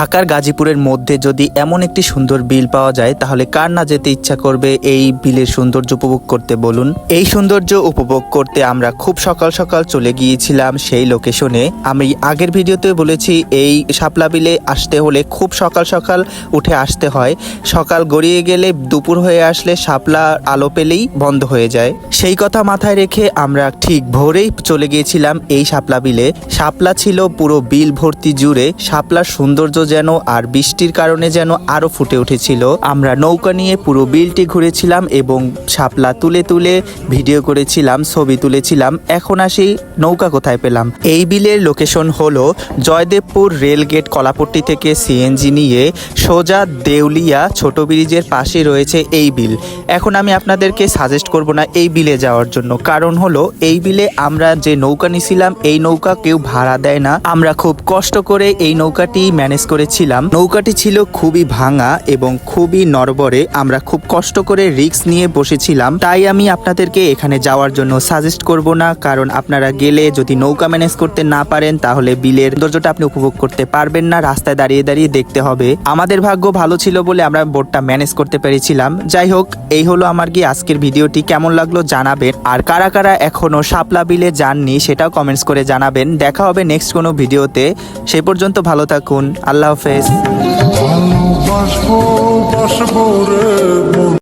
ঢাকার গাজীপুরের মধ্যে যদি এমন একটি সুন্দর বিল পাওয়া যায়, তাহলে কার না যেতে ইচ্ছা করবে এই বিলের সৌন্দর্য উপভোগ করতে বলুন? এই সৌন্দর্য উপভোগ করতে আমরা খুব সকাল সকাল চলে গিয়েছিলাম সেই লোকেশনে। আমি আগের ভিডিওতে বলেছি, এই শাপলা বিলে আসতে হলে খুব সকাল সকাল উঠে আসতে হয়। সকাল গড়িয়ে গেলে দুপুর হয়ে আসলে শাপলা আলো পেলেই বন্ধ হয়ে যায়। সেই কথা মাথায় রেখে আমরা ঠিক ভোরেই চলে গিয়েছিলাম এই শাপলা বিলে। শাপলা ছিল পুরো বিল ভর্তি জুড়ে। শাপলার সৌন্দর্য যেন আর বৃষ্টির কারণে যেন আরও ফুটে উঠেছিল। আমরা নৌকা নিয়ে পুরো বিলটি ঘুরেছিলাম এবং শাপলা তুলে তুলে ভিডিও করেছিলাম, ছবি তুলেছিলাম। এখন আসি নৌকা কোথায় পেলাম? এই বিলের লোকেশন হলো জয়দেবপুর রেলগেট কলাপট্টি থেকে সিএনজি নিয়ে সোজা দেউলিয়া ছোট ব্রিজের পাশে রয়েছে এই বিল। এখন আমি আপনাদেরকে সাজেস্ট করব না এই বিলে যাওয়ার জন্য। কারণ হলো, এই বিলে আমরা যে নৌকা নিছিলাম, এই নৌকা কেউ ভাড়া দেয় না। আমরা খুব কষ্ট করে এই নৌকাটি ম্যানেজ করেছিলাম। নৌকাটি ছিল খুবই ভাঙা এবং খুবই নরবরে আমরা খুব কষ্ট করে রিস্ক নিয়ে বসেছিলাম। তাই আমি আপনাদেরকে এখানে যাওয়ার জন্য সাজেস্ট করব না, কারণ আপনারা গেলে যদি নৌকা ম্যানেজ করতে না পারেন, তাহলে বিলের সৌন্দর্যটা আপনি উপভোগ করতে পারবেন না। রাস্তায় দাঁড়িয়ে দাঁড়িয়ে দেখতে হবে। আমাদের ভাগ্য ভালো ছিল বলে আমরা বোটটা ম্যানেজ করতে পেরেছিলাম। যাই হোক, এই হলো আমার কি আজকের ভিডিওটি। কেমন লাগল জানাবেন। আর কারা কারা এখনও শাপলা বিলে যাননি, সেটাও কমেন্টস করে জানাবেন। দেখা হবে নেক্সট কোনো ভিডিওতে। সেই পর্যন্ত ভালো থাকুন। আল্লাহ হাফেজ